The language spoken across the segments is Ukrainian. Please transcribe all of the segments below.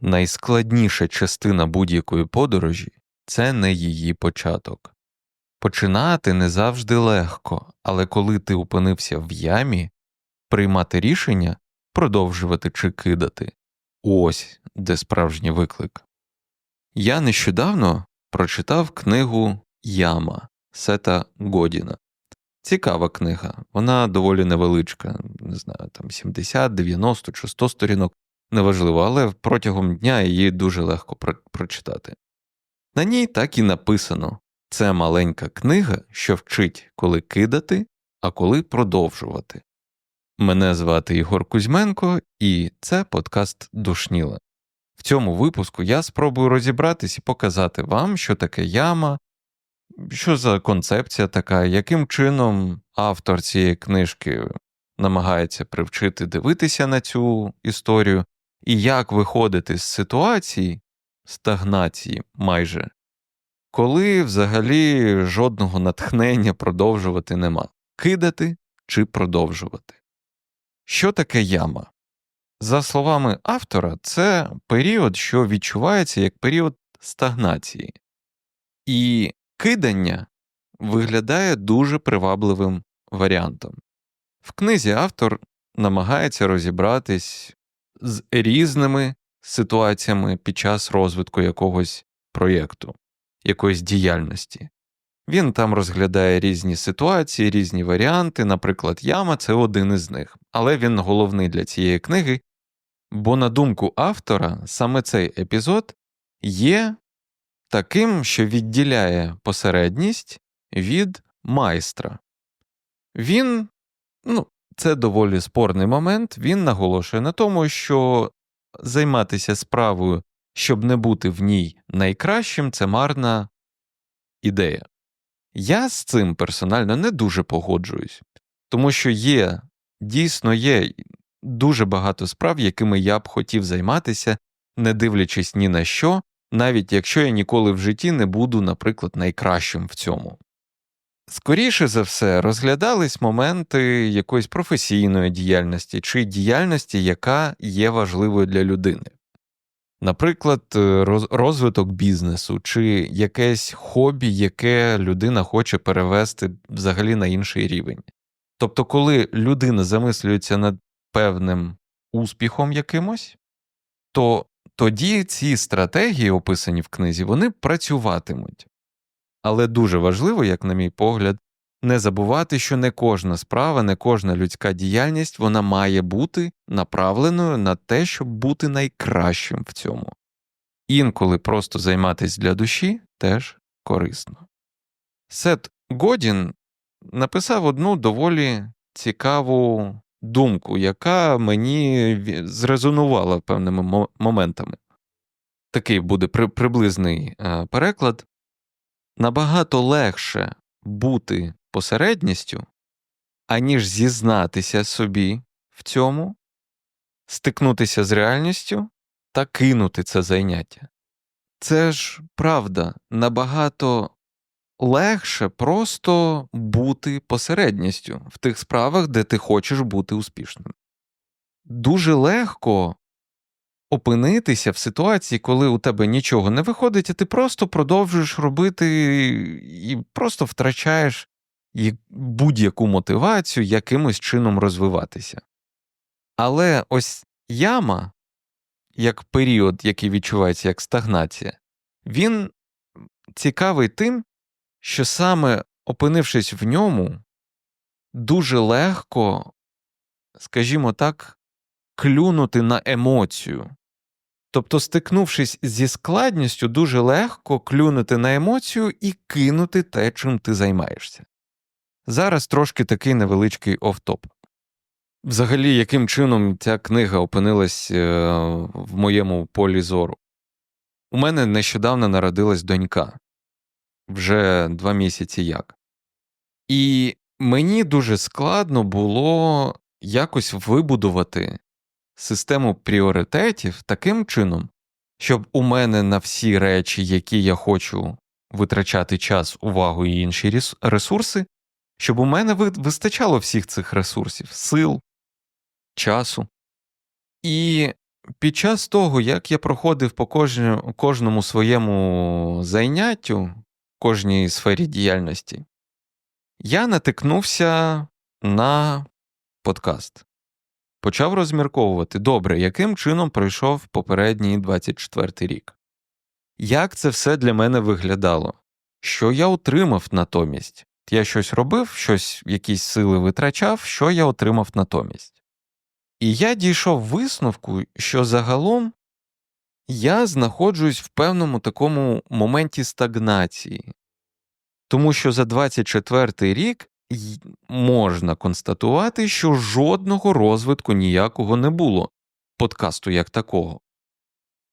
найскладніша частина будь-якої подорожі це не її початок. Починати не завжди легко, але коли ти опинився в ямі, приймати рішення продовжувати чи кидати ось де справжній виклик. Я нещодавно прочитав книгу Яма Сета Годіна. Цікава книга, вона доволі невеличка, не знаю, там 70, 90 чи 100 сторінок, неважливо, але протягом дня її дуже легко про- прочитати. На ній так і написано це маленька книга, що вчить, коли кидати, а коли продовжувати. Мене звати Ігор Кузьменко, і це подкаст Душніла. В цьому випуску я спробую розібратись і показати вам, що таке яма, що за концепція така, яким чином автор цієї книжки намагається привчити дивитися на цю історію, і як виходити з ситуації стагнації майже, коли взагалі жодного натхнення продовжувати нема кидати чи продовжувати. Що таке яма? За словами автора, це період, що відчувається як період стагнації, і кидання виглядає дуже привабливим варіантом. В книзі автор намагається розібратись з різними ситуаціями під час розвитку якогось проєкту, якоїсь діяльності. Він там розглядає різні ситуації, різні варіанти, наприклад, яма це один із них, але він головний для цієї книги, бо, на думку автора, саме цей епізод є таким, що відділяє посередність від майстра. Він, ну, це доволі спорний момент, він наголошує на тому, що займатися справою, щоб не бути в ній найкращим, це марна ідея. Я з цим персонально не дуже погоджуюсь, тому що є, дійсно є дуже багато справ, якими я б хотів займатися, не дивлячись ні на що, навіть якщо я ніколи в житті не буду, наприклад, найкращим в цьому. Скоріше за все, розглядались моменти якоїсь професійної діяльності чи діяльності, яка є важливою для людини. Наприклад, е, розвиток бізнесу чи якесь хобі, яке людина хоче перевести взагалі на інший рівень. Тобто, коли людина замислюється над певним успіхом якимось, то тоді ці стратегії, описані в книзі, вони працюватимуть. Але дуже важливо, як на мій погляд, не забувати, що не кожна справа, не кожна людська діяльність вона має бути направленою на те, щоб бути найкращим в цьому. Інколи просто займатися для душі теж корисно. Сет Годін написав одну доволі цікаву думку, яка мені зрезонувала певними моментами. Такий буде при- приблизний е, переклад. Набагато легше бути посередністю, аніж зізнатися собі в цьому, стикнутися з реальністю та кинути це заняття. Це ж правда, набагато легше просто бути посередністю в тих справах, де ти хочеш бути успішним. Дуже легко опинитися в ситуації, коли у тебе нічого не виходить, а ти просто продовжуєш робити і просто втрачаєш будь-яку мотивацію якимось чином розвиватися. Але ось яма, як період, який відчувається як стагнація, він цікавий тим, що саме опинившись в ньому, дуже легко, скажімо так, клюнути на емоцію. Тобто, стикнувшись зі складністю, дуже легко клюнути на емоцію і кинути те, чим ти займаєшся. Зараз трошки такий невеличкий офтоп. Взагалі, яким чином ця книга опинилась е, в моєму полі зору? У мене нещодавно народилась донька вже два місяці як. І мені дуже складно було якось вибудувати систему пріоритетів таким чином, щоб у мене на всі речі, які я хочу витрачати час, увагу і інші ресурси, щоб у мене вистачало всіх цих ресурсів, сил, часу. І під час того, як я проходив по кожному, своєму заняттю, кожній сфері діяльності, я натикнувся на подкаст. Почав розмірковувати, добре, яким чином пройшов попередній 24 рік. Як це все для мене виглядало? Що я отримав натомість? Я щось робив, щось, якісь сили витрачав, що я отримав натомість. І я дійшов висновку, що загалом я знаходжусь в певному такому моменті стагнації, тому що за 24 рік можна констатувати, що жодного розвитку ніякого не було, подкасту як такого.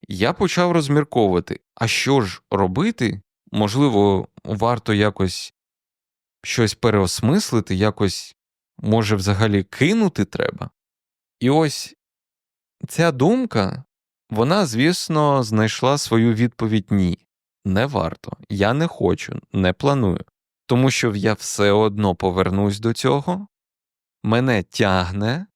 Я почав розмірковувати, а що ж робити? Можливо, варто якось щось переосмислити, якось, може, взагалі кинути треба. І ось ця думка, вона, звісно, знайшла свою відповідь ні. Не варто. Я не хочу, не планую. Тому що я все одно повернусь до цього, мене тягне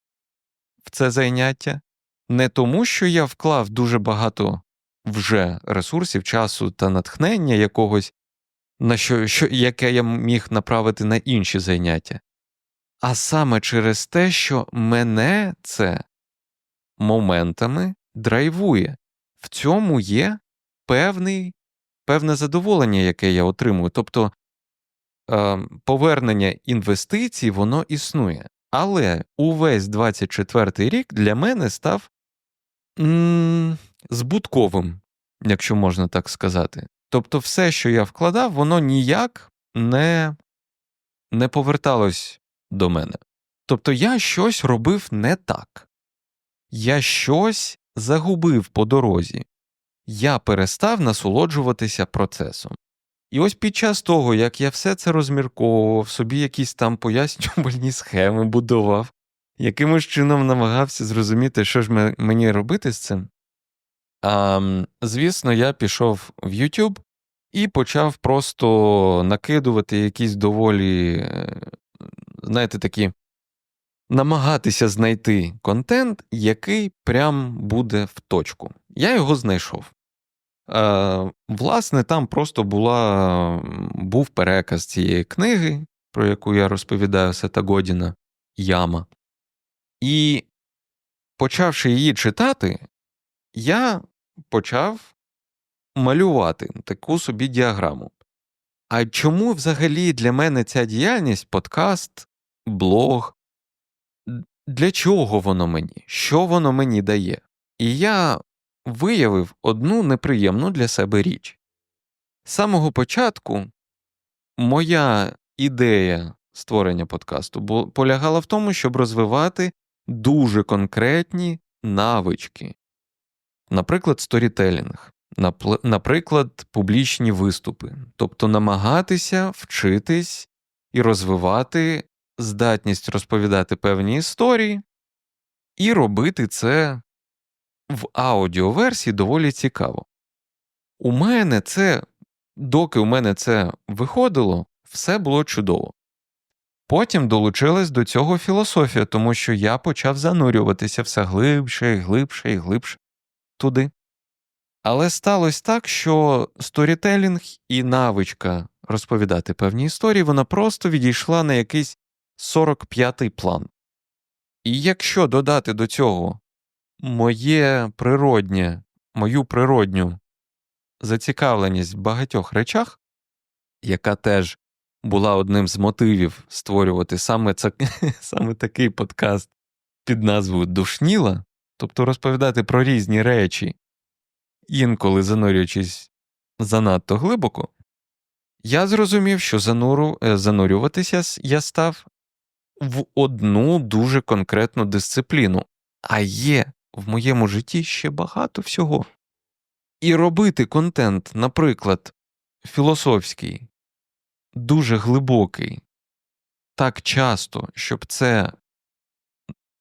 в це зайняття, не тому, що я вклав дуже багато вже ресурсів, часу та натхнення якогось, на що, що, яке я міг направити на інші заняття, а саме через те, що мене це моментами драйвує. В цьому є певний, певне задоволення, яке я отримую. Тобто повернення інвестицій, воно існує. Але увесь 24 рік для мене став м, збутковим, якщо можна так сказати. Тобто, все, що я вкладав, воно ніяк не, не поверталось до мене. Тобто я щось робив не так. Я щось загубив по дорозі. Я перестав насолоджуватися процесом. І ось під час того, як я все це розмірковував, собі якісь там пояснювальні схеми будував, якимось чином намагався зрозуміти, що ж мені робити з цим. А, звісно, я пішов в YouTube і почав просто накидувати якісь доволі, е, знаєте, такі намагатися знайти контент, який прям буде в точку. Я його знайшов. Е, власне, там просто була, був переказ цієї книги, про яку я розповідаю Сета Годіна Яма. І почавши її читати, я почав малювати таку собі діаграму. А чому взагалі для мене ця діяльність, подкаст, блог? Для чого воно мені? Що воно мені дає? І я виявив одну неприємну для себе річ. З самого початку моя ідея створення подкасту полягала в тому, щоб розвивати дуже конкретні навички, наприклад, сторітелінг, наприклад, публічні виступи, тобто намагатися вчитись і розвивати здатність розповідати певні історії, і робити це в аудіоверсії доволі цікаво. У мене це, доки у мене це виходило, все було чудово. Потім долучилась до цього філософія, тому що я почав занурюватися все глибше і глибше і глибше туди. Але сталося так, що сторітелінг і навичка розповідати певні історії, вона просто відійшла на якийсь 45-й план. І якщо додати до цього моє природнє, мою природню зацікавленість в багатьох речах, яка теж була одним з мотивів створювати саме, це, саме такий подкаст під назвою Душніла, тобто розповідати про різні речі, інколи занурюючись занадто глибоко, я зрозумів, що зануру, е, занурюватися я став в одну дуже конкретну дисципліну, а є в моєму житті ще багато всього. І робити контент, наприклад, філософський, дуже глибокий, так часто, щоб це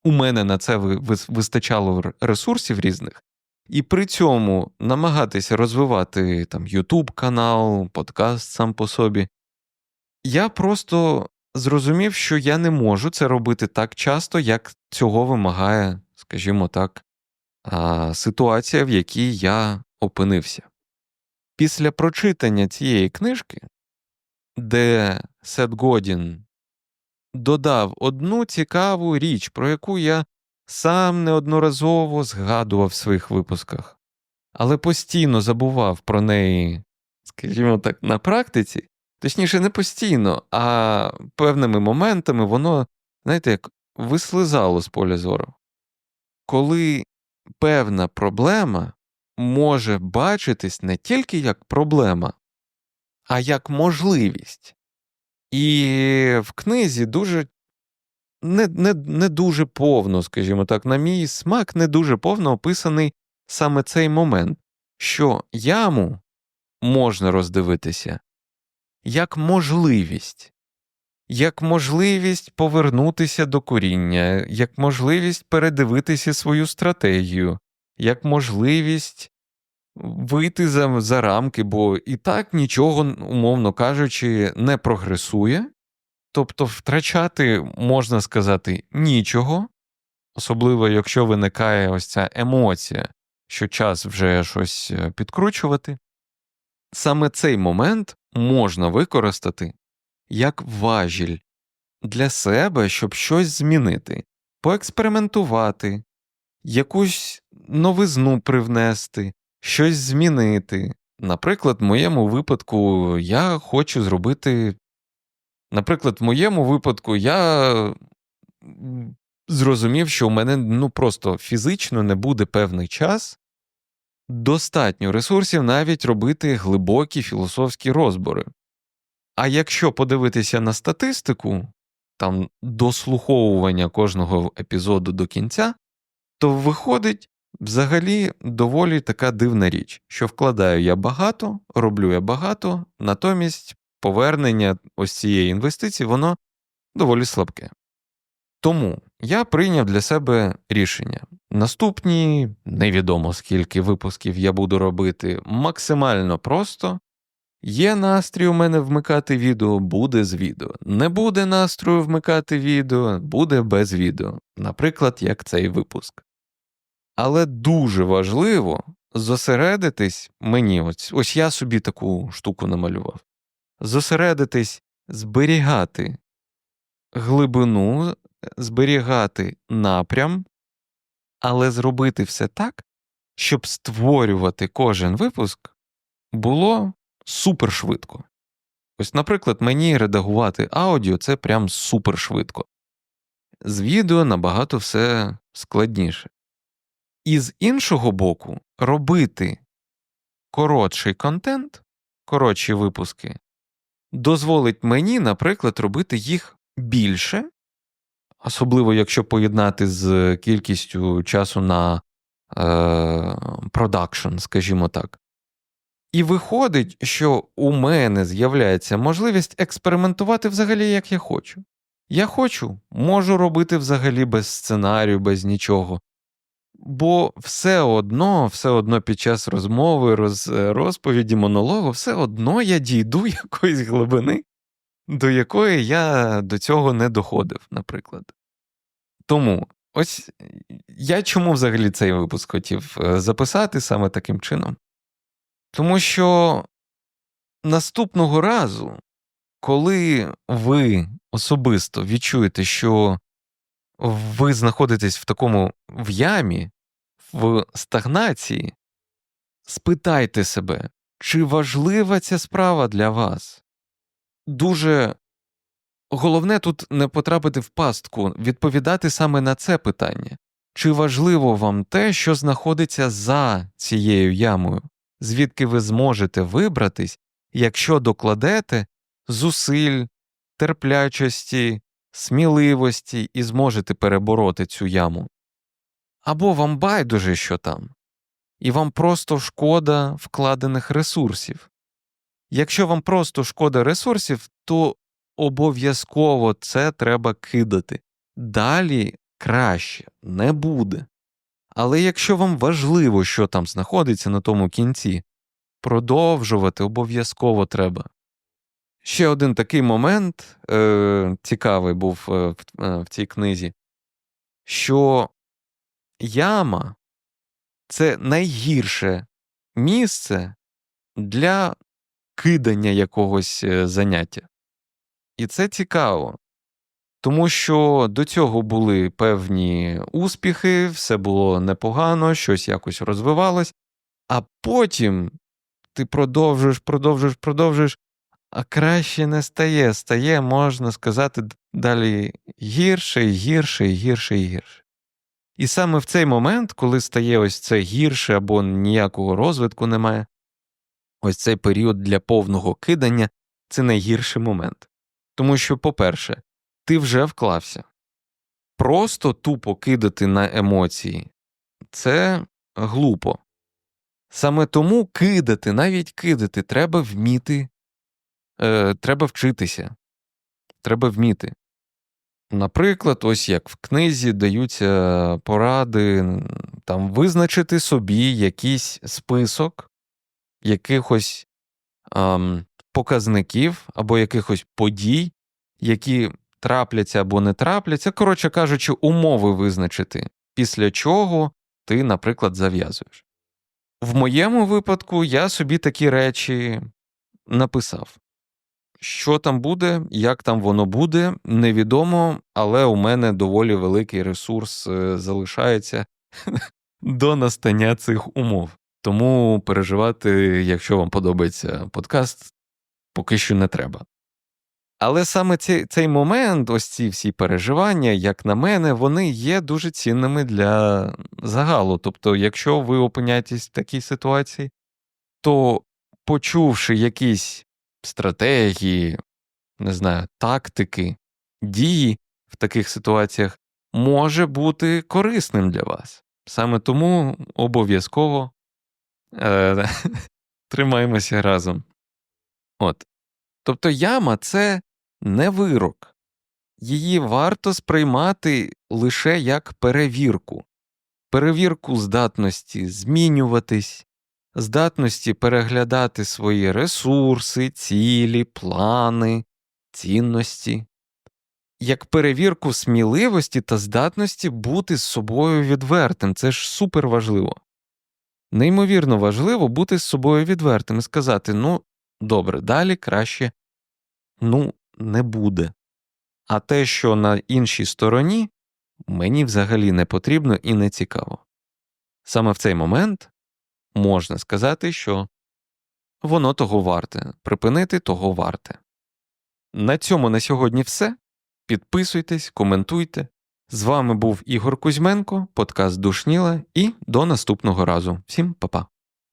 у мене на це вистачало ресурсів різних, і при цьому намагатися розвивати там YouTube канал, подкаст сам по собі. Я просто зрозумів, що я не можу це робити так часто, як цього вимагає, скажімо так, ситуація, в якій я опинився. Після прочитання цієї книжки, де Сет Годін додав одну цікаву річ, про яку я сам неодноразово згадував в своїх випусках, але постійно забував про неї, скажімо так, на практиці, точніше, не постійно, а певними моментами воно, знаєте, як вислизало з поля зору. Коли певна проблема може бачитись не тільки як проблема, а як можливість. І в книзі дуже не, не, не дуже повно, скажімо так, на мій смак, не дуже повно описаний саме цей момент, що яму можна роздивитися як можливість, як можливість повернутися до коріння, як можливість передивитися свою стратегію, як можливість вийти за, за рамки, бо і так нічого, умовно кажучи, не прогресує. Тобто втрачати, можна сказати, нічого, особливо якщо виникає ось ця емоція, що час вже щось е, підкручувати. Саме цей момент можна використати як важіль для себе, щоб щось змінити, поекспериментувати, якусь новизну привнести, щось змінити. Наприклад, в моєму випадку я хочу зробити. Наприклад, в моєму випадку я зрозумів, що у мене ну просто фізично не буде певний час, достатньо ресурсів навіть робити глибокі філософські розбори. А якщо подивитися на статистику, там дослуховування кожного епізоду до кінця, то виходить взагалі доволі така дивна річ, що вкладаю я багато, роблю я багато, натомість повернення ось цієї інвестиції воно доволі слабке. Тому я прийняв для себе рішення. Наступні невідомо скільки випусків я буду робити максимально просто. Є настрій у мене вмикати відео, буде з відео. Не буде настрою вмикати відео, буде без відео, наприклад, як цей випуск. Але дуже важливо зосередитись мені, ось, ось я собі таку штуку намалював. Зосередитись, зберігати глибину, зберігати напрям, але зробити все так, щоб створювати кожен випуск було супер швидко. Ось, наприклад, мені редагувати аудіо це прям супер швидко. З відео набагато все складніше. І з іншого боку, робити коротший контент, коротші випуски, дозволить мені, наприклад, робити їх більше, особливо якщо поєднати з кількістю часу на продакшн, е, скажімо так. І виходить, що у мене з'являється можливість експериментувати взагалі як я хочу. Я хочу, можу робити взагалі без сценарію, без нічого. Бо все одно, все одно під час розмови, роз, розповіді, монологу, все одно я дійду якоїсь глибини, до якої я до цього не доходив, наприклад. Тому ось я чому взагалі цей випуск хотів е, записати саме таким чином? Тому що наступного разу, коли ви особисто відчуєте, що ви знаходитесь в такому в ямі, в стагнації, спитайте себе, чи важлива ця справа для вас? Дуже головне тут не потрапити в пастку, відповідати саме на це питання. Чи важливо вам те, що знаходиться за цією ямою, звідки ви зможете вибратись, якщо докладете зусиль, терплячості, сміливості і зможете перебороти цю яму? Або вам байдуже, що там, і вам просто шкода вкладених ресурсів. Якщо вам просто шкода ресурсів, то обов'язково це треба кидати. Далі краще не буде. Але якщо вам важливо, що там знаходиться на тому кінці, продовжувати обов'язково треба. Ще один такий момент е, цікавий був е, в, е, в цій книзі, що яма це найгірше місце для кидання якогось е, заняття. І це цікаво, тому що до цього були певні успіхи, все було непогано, щось якось розвивалось, а потім ти продовжуєш, продовжуєш, продовжуєш, а краще не стає. Стає, можна сказати, далі гірше, гірше, гірше, і гірше. І саме в цей момент, коли стає ось це гірше або ніякого розвитку немає, ось цей період для повного кидання це найгірший момент. Тому що, по-перше, ти вже вклався. Просто тупо кидати на емоції це глупо. Саме тому кидати, навіть кидати, треба вміти, е, треба вчитися, треба вміти. Наприклад, ось як в книзі даються поради там визначити собі якийсь список якихось ам, показників або якихось подій, які трапляться або не трапляться, коротше кажучи, умови визначити, після чого ти, наприклад, зав'язуєш. В моєму випадку я собі такі речі написав. Що там буде, як там воно буде, невідомо, але у мене доволі великий ресурс е, залишається до настання цих умов. Тому переживати, якщо вам подобається подкаст, поки що не треба. Але саме цей, цей момент, ось ці всі переживання, як на мене, вони є дуже цінними для загалу. Тобто, якщо ви опиняєтесь в такій ситуації, то почувши якісь стратегії, не знаю, тактики, дії в таких ситуаціях, може бути корисним для вас. Саме тому обов'язково е, тримаємося разом. От. Тобто яма це не вирок. Її варто сприймати лише як перевірку, перевірку здатності змінюватись, здатності переглядати свої ресурси, цілі, плани, цінності, як перевірку сміливості та здатності бути з собою відвертим. Це ж супер важливо. Неймовірно важливо бути з собою відвертим і сказати: ну, добре, далі краще ну, не буде. А те, що на іншій стороні, мені взагалі не потрібно і не цікаво. Саме в цей момент можна сказати, що воно того варте, припинити того варте. На цьому на сьогодні все. Підписуйтесь, коментуйте. З вами був Ігор Кузьменко, подкаст Душніла, і до наступного разу. Всім па-па.